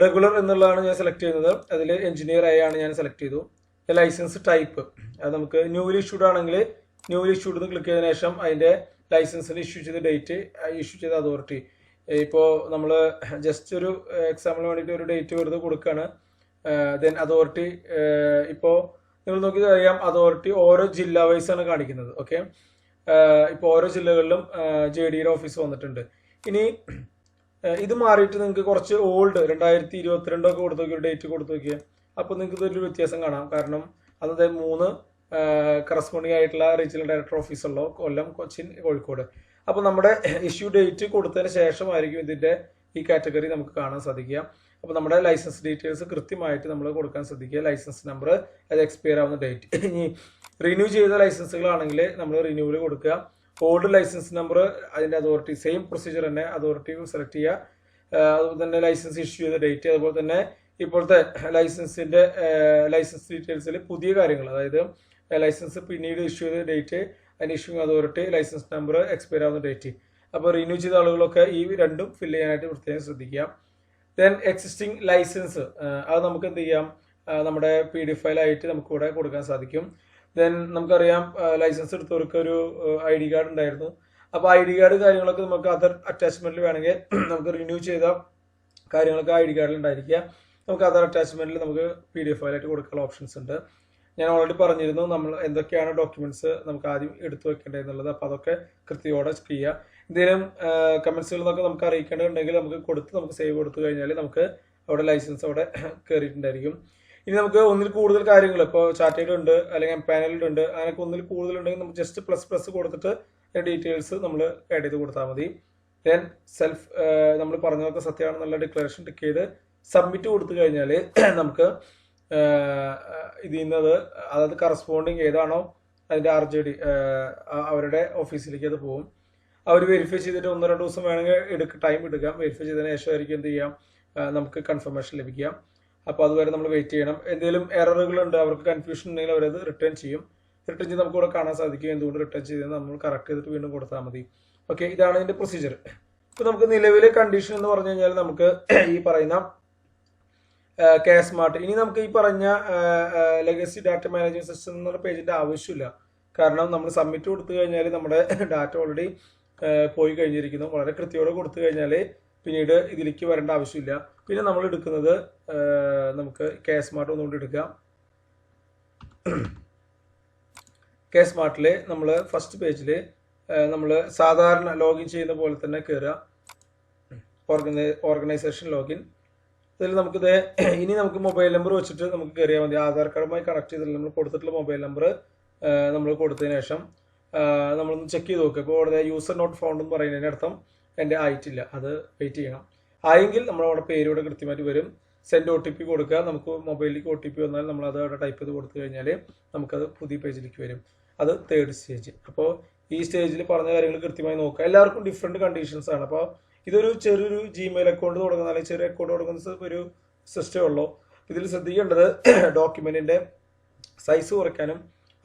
റെഗുലർ എന്നുള്ളതാണ് ഞാൻ സെലക്ട് ചെയ്യുന്നത്. അതിൽ എഞ്ചിനീയർ ആയാണ് ഞാൻ സെലക്ട് ചെയ്തു. ലൈസൻസ് ടൈപ്പ് അത് നമുക്ക് ന്യൂലി ഇഷ്യൂഡ് ആണെങ്കിൽ ന്യൂലി ഇഷ്യൂഡ് എന്ന് ക്ലിക്ക് ചെയ്തതിനു ശേഷം അതിന്റെ ലൈസൻസിന് ഇഷ്യൂ ചെയ്ത ഡേറ്റ് ഇഷ്യൂ ചെയ്ത അതോറിറ്റി ഇപ്പോൾ നമ്മൾ ജസ്റ്റ് ഒരു എക്സാമ്പിളിന് വേണ്ടിയിട്ട് ഒരു ഡേറ്റ് വെറുതെ കൊടുക്കുകയാണ് ദെൻ അതോറിറ്റി ഇപ്പോൾ നിങ്ങൾ നോക്കി അറിയാം അതോറിറ്റി ഓരോ ജില്ല വൈസ് ആണ് കാണിക്കുന്നത് ഓക്കെ ഇപ്പോൾ ഓരോ ജില്ലകളിലും ജെ ഡിയുടെ ഓഫീസ് വന്നിട്ടുണ്ട്. ഇനി ഇത് മാറിയിട്ട് നിങ്ങൾക്ക് കുറച്ച് ഓൾഡ് രണ്ടായിരത്തി ഇരുപത്തിരണ്ടൊക്കെ കൊടുത്തു നോക്കി ഡേറ്റ് കൊടുത്തു നോക്കിയാൽ അപ്പോൾ നിങ്ങൾക്ക് ഇതൊരു വ്യത്യാസം കാണാം. കാരണം അതായത് മൂന്ന് കറസ്പോണ്ടിങ് ആയിട്ടുള്ള റീജിയണൽ ഡയറക്ടർ ഓഫീസുള്ളൂ കൊല്ലം കൊച്ചിൻ കോഴിക്കോട്. അപ്പോൾ നമ്മുടെ ഇഷ്യൂ ഡേറ്റ് കൊടുത്തതിന് ശേഷമായിരിക്കും ഇതിന്റെ ഈ കാറ്റഗറി നമുക്ക് കാണാൻ സാധിക്കുക. അപ്പോൾ നമ്മുടെ ലൈസൻസ് ഡീറ്റെയിൽസ് കൃത്യമായിട്ട് നമ്മൾ കൊടുക്കാൻ ശ്രദ്ധിക്കുക. ലൈസൻസ് നമ്പർ അത് എക്സ്പയർ ആവുന്ന ഡേറ്റ് ഇനി റിന്യൂ ചെയ്ത ലൈസൻസുകളാണെങ്കിൽ നമ്മൾ റിന്യൂവൽ കൊടുക്കുക. ഓൾഡ് ലൈസൻസ് നമ്പർ അതിന്റെ അതോറിറ്റി സെയിം പ്രൊസീജിയർ തന്നെ അതോറിറ്റി സെലക്ട് ചെയ്യുക. അതുപോലെ തന്നെ ലൈസൻസ് ഇഷ്യൂ ചെയ്ത ഡേറ്റ് അതുപോലെ തന്നെ ഇപ്പോഴത്തെ ലൈസൻസിന്റെ ലൈസൻസ് ഡീറ്റെയിൽസിൽ പുതിയ കാര്യങ്ങൾ അതായത് ലൈസൻസ് പിന്നീട് ഇഷ്യൂ ചെയ്ത ഡേറ്റ് അതിന് issuing authority licence number expire ആവുന്ന ഡേറ്റ് അപ്പോൾ റിന്യൂ ചെയ്ത ആളുകളൊക്കെ ഈ രണ്ടും ഫില്ല് ചെയ്യാനായിട്ട് പ്രത്യേകം ശ്രദ്ധിക്കുക. ദെൻ എക്സിസ്റ്റിംഗ് ലൈസൻസ് അത് നമുക്ക് എന്ത് ചെയ്യാം? നമ്മുടെ പി ഡി ഫയലായിട്ട് നമുക്ക് ഇവിടെ കൊടുക്കാൻ സാധിക്കും. ദെൻ നമുക്കറിയാം ലൈസൻസ് എടുത്തവർക്ക് ഒരു ഐ ഡി കാർഡ് ഉണ്ടായിരുന്നു. അപ്പോൾ ഐ ഡി കാർഡ് കാര്യങ്ങളൊക്കെ നമുക്ക് അതർ അറ്റാച്ച്മെന്റിൽ വേണമെങ്കിൽ നമുക്ക് റിന്യൂ ചെയ്ത കാര്യങ്ങളൊക്കെ ഐ ഡി കാർഡിൽ ഉണ്ടായിരിക്കുക. നമുക്ക് അതർ അറ്റാച്ച്മെന്റിൽ നമുക്ക് പി ഡി എഫ് ഫയലായിട്ട് കൊടുക്കാനുള്ള ഓപ്ഷൻസ് ഉണ്ട്. ഞാൻ ഓൾറെഡി പറഞ്ഞിരുന്നു നമ്മൾ എന്തൊക്കെയാണ് ഡോക്യുമെന്റ്സ് നമുക്ക് ആദ്യം എടുത്തു വെക്കേണ്ടത് എന്നുള്ളത്. അപ്പോൾ അതൊക്കെ കൃത്യയോടെ ചെയ്യുക എന്തെങ്കിലും കമൻസുകൾ നിന്നൊക്കെ നമുക്ക് അറിയിക്കേണ്ടതുണ്ടെങ്കിൽ നമുക്ക് കൊടുത്ത് നമുക്ക് സേവ് കൊടുത്തു കഴിഞ്ഞാൽ നമുക്ക് അവിടെ ലൈസൻസ് അവിടെ കയറിയിട്ടുണ്ടായിരിക്കും ഇനി നമുക്ക് ഒന്നിൽ കൂടുതൽ കാര്യങ്ങൾ ഇപ്പോൾ ചാറ്റയിലുണ്ട് അല്ലെങ്കിൽ പാനലിലുണ്ട് അങ്ങനെയൊക്കെ ഒന്നിൽ കൂടുതലുണ്ടെങ്കിൽ നമുക്ക് ജസ്റ്റ് പ്ലസ് പ്ലസ് കൊടുത്തിട്ട് ഡീറ്റെയിൽസ് നമ്മൾ ആഡ് ചെയ്ത് കൊടുത്താൽ മതി. ദെൻ സെൽഫ് നമ്മൾ പറഞ്ഞതൊക്കെ സത്യമാണെന്നുള്ള ഡിക്ലറേഷൻ ടിക്ക് ചെയ്ത് സബ്മിറ്റ് കൊടുത്തു കഴിഞ്ഞാൽ നമുക്ക് ഇതിൽ നിന്നത് അതായത് കറസ്പോണ്ടിങ് ഏതാണോ അതിന്റെ ആർ ജെ ഡി അവരുടെ ഓഫീസിലേക്ക് അത് പോകും. അവർ വെരിഫൈ ചെയ്തിട്ട് ഒന്നോ രണ്ടോ ദിവസം വേണമെങ്കിൽ എടുക്ക ടൈം എടുക്കാം. വെരിഫൈ ചെയ്തതിന് ശേഷമായിരിക്കും എന്ത് ചെയ്യാം? നമുക്ക് കൺഫർമേഷൻ ലഭിക്കാം. അപ്പോൾ അതുവരെ നമ്മൾ വെയിറ്റ് ചെയ്യണം. എന്തെങ്കിലും എററുകളുണ്ട് അവർക്ക് കൺഫ്യൂഷൻ ഉണ്ടെങ്കിൽ അവരത് റിട്ടേൺ ചെയ്യും. റിട്ടേൺ ചെയ്ത് നമുക്ക് ഇവിടെ കാണാൻ സാധിക്കും എന്തുകൊണ്ട് റിട്ടേൺ ചെയ്ത് നമ്മൾ കറക്റ്റ് ചെയ്തിട്ട് വീണ്ടും കൊടുത്താൽ മതി. ഓക്കെ ഇതാണ് ഇതിന്റെ പ്രൊസീജിയർ ഇപ്പോൾ നമുക്ക് നിലവിലെ കണ്ടീഷൻ എന്ന് പറഞ്ഞു കഴിഞ്ഞാൽ നമുക്ക് ഈ പറയുന്ന കെ സ്മാർട്ട് ഇനി നമുക്ക് ഈ പറഞ്ഞ ലെഗസി ഡാറ്റ മാനേജ്മെന്റ് സിസ്റ്റം എന്നുള്ള പേജിന്റെ ആവശ്യമില്ല. കാരണം നമ്മൾ സബ്മിറ്റ് കൊടുത്തു കഴിഞ്ഞാൽ നമ്മുടെ ഡാറ്റ ഓൾറെഡി പോയി കഴിഞ്ഞിരിക്കുന്നു. വളരെ കൃത്യയോടെ കൊടുത്തു കഴിഞ്ഞാൽ പിന്നീട് ഇതിലേക്ക് വരേണ്ട ആവശ്യമില്ല. പിന്നെ നമ്മൾ എടുക്കുന്നത് നമുക്ക് കെ സ്മാർട്ട് ഒന്നുകൊണ്ട് എടുക്കാം. കെ സ്മാർട്ടിൽ നമ്മൾ ഫസ്റ്റ് പേജിൽ നമ്മൾ സാധാരണ ലോഗിൻ ചെയ്യുന്ന പോലെ തന്നെ കയറുക ഓർഗനൈ ഓർഗനൈസേഷൻ ലോഗിൻ ഇതിൽ നമുക്കിത് ഇനി നമുക്ക് മൊബൈൽ നമ്പർ വെച്ചിട്ട് നമുക്ക് കയറിയാൽ മതി. ആധാർ കാർഡുമായി കണക്ട് ചെയ്തിട്ടുള്ള നമ്മൾ കൊടുത്തിട്ടുള്ള മൊബൈൽ നമ്പർ നമ്മൾ കൊടുത്തതിന് ശേഷം നമ്മളൊന്ന് ചെക്ക് ചെയ്ത് നോക്കുക ഇപ്പോൾ ഇവിടെ യൂസർ നോട്ട് ഫൗണ്ട് എന്ന് പറയുന്നതിന്റെ അർത്ഥം എന്റെ ആയിട്ടില്ല. അത് വെയിറ്റ് ചെയ്യണം. ആയെങ്കിൽ നമ്മളവിടെ പേര് ഇവിടെ കൃത്യമായിട്ട് വരും. സെൻഡ് ഒ ടി പി കൊടുക്കുക. നമുക്ക് മൊബൈലിലേക്ക് ഒ ടി പി വന്നാൽ നമ്മൾ അത് അവിടെ ടൈപ്പ് ചെയ്ത് കൊടുത്തു കഴിഞ്ഞാൽ നമുക്കത് പുതിയ പേജിലേക്ക് വരും. അത് തേർഡ് സ്റ്റേജ് അപ്പോൾ ഈ സ്റ്റേജിൽ പറഞ്ഞ കാര്യങ്ങൾ കൃത്യമായി നോക്കുക. എല്ലാവർക്കും ഡിഫറെന്റ് കണ്ടീഷൻസ് ആണ്. അപ്പോൾ ഇതൊരു ചെറിയൊരു ജിമെയിൽ അക്കൗണ്ട് തുടങ്ങുന്ന അല്ലെങ്കിൽ ചെറിയ അക്കൗണ്ട് തുടങ്ങുന്ന ഒരു സിസ്റ്റമേ ഉള്ളൂ. ഇതിൽ ശ്രദ്ധിക്കേണ്ടത് ഡോക്യുമെന്റിന്റെ സൈസ് കുറയ്ക്കാനും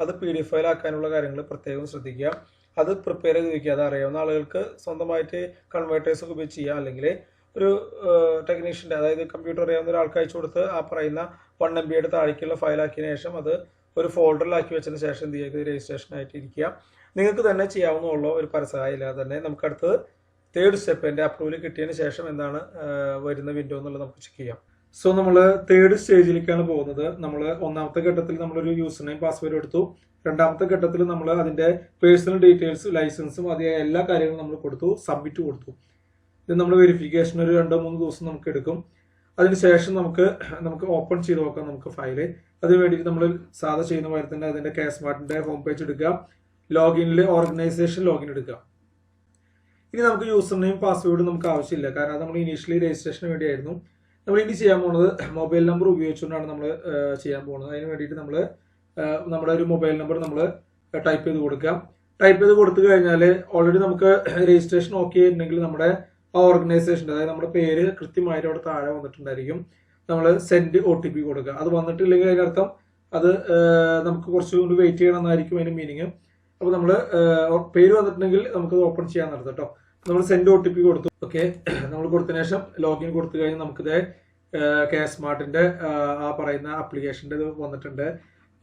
അത് പി ഡി എഫ് ഫയൽ ആക്കാനുള്ള കാര്യങ്ങൾ പ്രത്യേകം ശ്രദ്ധിക്കുക. അത് പ്രിപ്പയർ ചെയ്ത് വയ്ക്കുക അത് അറിയാവുന്ന ആളുകൾക്ക് സ്വന്തമായിട്ട് കൺവേർട്ടേഴ്സ് ഒക്കെ ഉപയോഗിച്ച് ചെയ്യുക അല്ലെങ്കിൽ ഒരു ടെക്നീഷ്യന്റെ അതായത് കമ്പ്യൂട്ടർ അറിയാവുന്ന ഒരാൾക്ക് അയച്ചു കൊടുത്ത് ആ പറയുന്ന വൺ എം ബിയുടെ താഴേക്കുള്ള ഫയലാക്കിയതിനു ശേഷം അത് ഒരു ഫോൾഡറിലാക്കി വെച്ചതിന് ശേഷം എന്ത് ചെയ്യുക? രജിസ്ട്രേഷൻ ആയിട്ട് ഇരിക്കുക. നിങ്ങൾക്ക് തന്നെ ചെയ്യാവുന്നുള്ള ഒരു പരസഹായം ഇല്ലാതെ തന്നെ നമുക്ക് അടുത്തത് തേർഡ് സ്റ്റെപ്പ് എന്റെ അപ്രൂവൽ കിട്ടിയതിന് ശേഷം എന്താണ് വരുന്ന വിൻഡോ എന്നുള്ളത് നമുക്ക് ചെക്ക് ചെയ്യാം. സോ നമ്മൾ തേർഡ് സ്റ്റേജിലേക്കാണ് പോകുന്നത്. നമ്മൾ ഒന്നാമത്തെ ഘട്ടത്തിൽ നമ്മളൊരു യൂസർ നെയിം പാസ്വേഡ് എടുത്തു. രണ്ടാമത്തെ ഘട്ടത്തിൽ നമ്മൾ അതിന്റെ പേഴ്സണൽ ഡീറ്റെയിൽസ് ലൈസൻസും അതേ എല്ലാ കാര്യങ്ങളും നമ്മൾ കൊടുത്തു സബ്മിറ്റ് കൊടുത്തു. ഇത് നമ്മൾ വെരിഫിക്കേഷൻ ഒരു രണ്ടോ മൂന്ന് ദിവസം നമുക്ക് എടുക്കും. അതിനുശേഷം നമുക്ക് നമുക്ക് ഓപ്പൺ ചെയ്ത് നോക്കാം നമുക്ക് ഫയൽ അതിന് വേണ്ടിയിട്ട് നമ്മൾ സാധാ ചെയ്യുന്ന പോലെ തന്നെ അതിന്റെ കാസ്മാർട്ടിന്റെ ഹോം പേജ് എടുക്കാം ലോഗിനിൽ ഓർഗനൈസേഷൻ ലോഗിൻ എടുക്കാം ഇനി നമുക്ക് യൂസർ നെയിം പാസ്വേഡ് നമുക്ക് ആവശ്യമില്ല. കാരണം അത് നമ്മൾ ഇനീഷ്യലി രജിസ്ട്രേഷന് വേണ്ടിയായിരുന്നു. നമ്മൾ ഇനി ചെയ്യാൻ പോകുന്നത് മൊബൈൽ നമ്പർ ഉപയോഗിച്ചുകൊണ്ടാണ് നമ്മൾ ചെയ്യാൻ പോകുന്നത് അതിന് വേണ്ടിയിട്ട് നമ്മൾ നമ്മുടെ ഒരു മൊബൈൽ നമ്പർ നമ്മൾ ടൈപ്പ് ചെയ്ത് കൊടുക്കാം ടൈപ്പ് ചെയ്ത് കൊടുത്തു കഴിഞ്ഞാൽ ഓൾറെഡി നമുക്ക് രജിസ്ട്രേഷൻ ഓക്കെ ഉണ്ടെങ്കിൽ നമ്മുടെ ആ ഓർഗനൈസേഷൻ അതായത് നമ്മുടെ പേര് കൃത്യമായിട്ട് അവിടെ താഴെ വന്നിട്ടുണ്ടായിരിക്കും. നമ്മൾ സെൻഡ് ഒ ടി പി കൊടുക്കുക. അത് വന്നിട്ടില്ലെങ്കിൽ അതിനർത്ഥം അത് നമുക്ക് കുറച്ചുകൂടി വെയിറ്റ് ചെയ്യണം എന്നായിരിക്കും അതിന് മീനിങ് അപ്പോൾ നമ്മൾ പേര് വന്നിട്ടുണ്ടെങ്കിൽ നമുക്കത് ഓപ്പൺ ചെയ്യാൻ നടത്തും കേട്ടോ നമ്മൾ സെൻഡ് ഒ ടി പി കൊടുത്തു. ഓക്കെ നമ്മൾ കൊടുത്തതിന് ശേഷം ലോഗിൻ കൊടുത്തു കഴിഞ്ഞാൽ നമുക്കിത് കെ സ്മാർട്ടിന്റെ ആ പറയുന്ന ആപ്ലിക്കേഷന്റെ ഇത് വന്നിട്ടുണ്ട്.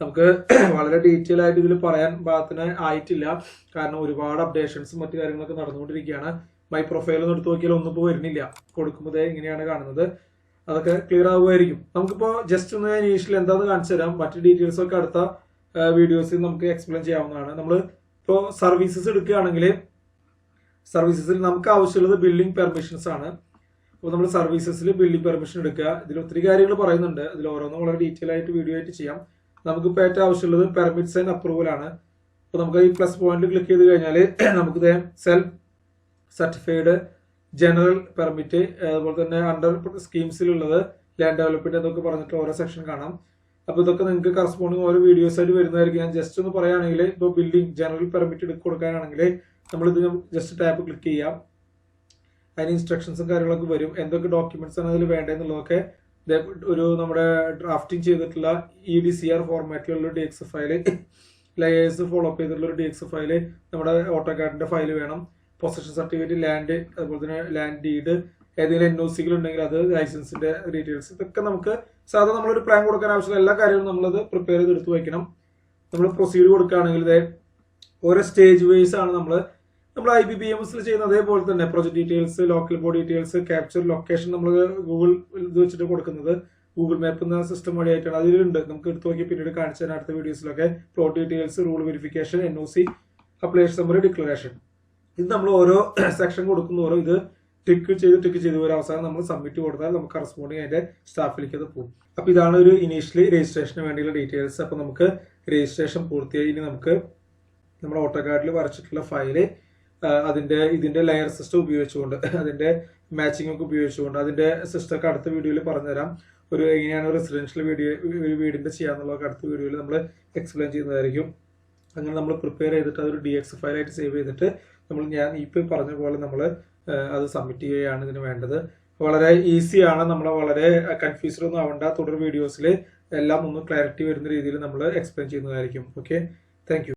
നമുക്ക് വളരെ ഡീറ്റെയിൽ ആയിട്ട് ഇതിൽ പറയാൻ ഭാഗത്തിന് ആയിട്ടില്ല. കാരണം ഒരുപാട് അപ്ഡേഷൻസും മറ്റു കാര്യങ്ങളൊക്കെ നടന്നുകൊണ്ടിരിക്കുകയാണ്. മൈ പ്രൊഫൈൽ ഒന്ന് എടുത്തു നോക്കിയാൽ ഒന്നും ഇപ്പോൾ വരുന്നില്ല. കൊടുക്കുമ്പോൾ ഇങ്ങനെയാണ് കാണുന്നത്. അതൊക്കെ ക്ലിയർ ആവുമായിരിക്കും. നമുക്കിപ്പോൾ ജസ്റ്റ് ഒന്ന് ഇനീഷ്യൽ എന്താണെന്ന് കാണിച്ചു തരാം. മറ്റു ഡീറ്റെയിൽസ് ഒക്കെ അടുത്ത വീഡിയോസിൽ നമുക്ക് എക്സ്പ്ലെയിൻ ചെയ്യാവുന്നതാണ്. നമ്മൾ ഇപ്പോൾ സർവീസസ് എടുക്കുകയാണെങ്കിൽ സർവീസസിൽ നമുക്ക് ആവശ്യമുള്ളത് ബിൽഡിംഗ് പെർമിഷൻസ് ആണ്. അപ്പോൾ നമ്മൾ സർവീസസിൽ ബിൽഡിംഗ് പെർമിഷൻ എടുക്കുക. ഇതിൽ ഒത്തിരി കാര്യങ്ങൾ പറയുന്നുണ്ട്. ഇതിൽ ഓരോന്നും വളരെ ഡീറ്റെയിൽ ആയിട്ട് വീഡിയോ ആയിട്ട് ചെയ്യാം. നമുക്കിപ്പോൾ ഏറ്റവും ആവശ്യമുള്ളത് പെർമിറ്റ്സ് ആൻഡ് അപ്രൂവൽ ആണ്. അപ്പോൾ നമുക്ക് ഈ പ്ലസ് പോയിന്റ് ക്ലിക്ക് ചെയ്ത് കഴിഞ്ഞാൽ നമുക്ക് സെൽഫ് സർട്ടിഫൈഡ് ജനറൽ പെർമിറ്റ് അതുപോലെ തന്നെ അണ്ടർ സ്കീംസിലുള്ളത് ലാൻഡ് ഡെവലപ്മെന്റ് എന്നൊക്കെ പറഞ്ഞിട്ട് ഓരോ സെക്ഷൻ കാണാം. അപ്പോൾ ഇതൊക്കെ നിങ്ങൾക്ക് കറസ്പോണ്ടിങ് ഓരോ വീഡിയോസ് ആയിട്ട് വരുന്നതായിരിക്കും. ഞാൻ ജസ്റ്റ് ഒന്ന് പറയുകയാണെങ്കിൽ ഇപ്പോൾ ബിൽഡിംഗ് ജനറൽ പെർമിറ്റ് എടുത്ത് നമ്മളിത് ജസ്റ്റ് ടാപ്പ് ക്ലിക്ക് ചെയ്യാം. അതിന് ഇൻസ്ട്രക്ഷൻസും കാര്യങ്ങളൊക്കെ വരും. എന്തൊക്കെ ഡോക്യുമെന്റ്സ് ആണ് അതിൽ വേണ്ടതെന്നുള്ളതൊക്കെ ഒരു നമ്മുടെ ഡ്രാഫ്റ്റിംഗ് ചെയ്തിട്ടുള്ള E D C R ഫോർമാറ്റിലുള്ള D X file layers follow up ചെയ്തിട്ടുള്ള ഒരു ഡി എക്സ് ഫയൽ നമ്മുടെ ഓട്ടോ കാർഡിന്റെ ഫയൽ വേണം. പൊസിഷൻ സർട്ടിഫിക്കറ്റ് ലാൻഡ് അതുപോലെ തന്നെ ലാൻഡ് ഡീഡ് ഏതെങ്കിലും എൻ ഒ സികൾ ഉണ്ടെങ്കിൽ അത് ലൈസൻസിന്റെ ഡീറ്റെയിൽസ് ഇതൊക്കെ നമുക്ക് സാധാരണ നമ്മളൊരു പ്ലാൻ കൊടുക്കാൻ ആവശ്യമുള്ള എല്ലാ കാര്യവും നമ്മളത് പ്രിപ്പയർ ചെയ്ത് എടുത്ത് വയ്ക്കണം നമ്മൾ പ്രൊസീഡ് കൊടുക്കുകയാണെങ്കിൽ ഓരോ സ്റ്റേജ് വൈസ് ആണ് നമ്മൾ നമ്മൾ ഐ ബി ബി എം എസിൽ ചെയ്യുന്ന അതേപോലെ തന്നെ project details local body details capture location നമ്മൾ ഗൂഗിൾ ഇത് വെച്ചിട്ട് കൊടുക്കുന്നത്. ഗൂഗിൾ മാപ്പ് എന്ന സിസ്റ്റം വഴിയായിട്ടാണ്. അതിലുണ്ട് നമുക്ക് എടുത്തു നോക്കി പിന്നീട് കാണിച്ചു തരാം അടുത്ത വീഡിയോസിലൊക്കെ. Plot details rule verification N O C application summary declaration ഇത് നമ്മൾ ഓരോ സെക്ഷൻ കൊടുക്കുന്ന. ഓരോ ഇത് ടിക്ക് ചെയ്ത് ടിക്ക് ചെയ്ത് ഒരു അവസാനം നമ്മൾ സബ്മിറ്റ് കൊടുത്താൽ നമുക്ക് കറസ്പോണ്ടിങ് അതിന്റെ സ്റ്റാഫിലേക്ക് അത് പോകും. അപ്പോൾ ഇതാണ് ഒരു ഇനീഷ്യലി രജിസ്ട്രേഷന് വേണ്ടിയുള്ള ഡീറ്റെയിൽസ് അപ്പോൾ നമുക്ക് രജിസ്ട്രേഷൻ പൂർത്തിയായി. ഇനി നമുക്ക് നമ്മുടെ ഓട്ടോ കാർഡിൽ വരച്ചിട്ടുള്ള ഫയൽ അതിന്റെ ഇതിന്റെ ലെയർ സിസ്റ്റം ഉപയോഗിച്ചുകൊണ്ട് അതിന്റെ മാച്ചിങ് ഒക്കെ ഉപയോഗിച്ചുകൊണ്ട് അതിന്റെ സിസ്റ്റം ഒക്കെ അടുത്ത വീഡിയോയിൽ പറഞ്ഞുതരാം. ഒരു എങ്ങനെയാണ് റെസിഡൻഷ്യൽ വീഡിയോ ഒരു വീടിന്റെ ചെയ്യാന്നുള്ളതൊക്കെ അടുത്ത വീഡിയോയിൽ നമ്മൾ എക്സ്പ്ലെയിൻ ചെയ്യുന്നതായിരിക്കും. അങ്ങനെ നമ്മൾ പ്രിപ്പയർ ചെയ്തിട്ട് അതൊരു ഡി എക്സ് ഫയലായിട്ട് സേവ് ചെയ്തിട്ട് നമ്മൾ ഞാൻ ഇപ്പം പറഞ്ഞ പോലെ നമ്മൾ അത് സബ്മിറ്റ് ചെയ്യുകയാണ് ഇതിന് വേണ്ടത്. വളരെ ഈസിയാണ് നമ്മൾ വളരെ കൺഫ്യൂസ്ഡ് ഒന്നും ആവണ്ട. തുടർ വീഡിയോസിൽ എല്ലാം ഒന്ന് ക്ലാരിറ്റി വരുന്ന രീതിയിൽ നമ്മൾ എക്സ്പ്ലെയിൻ ചെയ്യുന്നതായിരിക്കും. Okay thank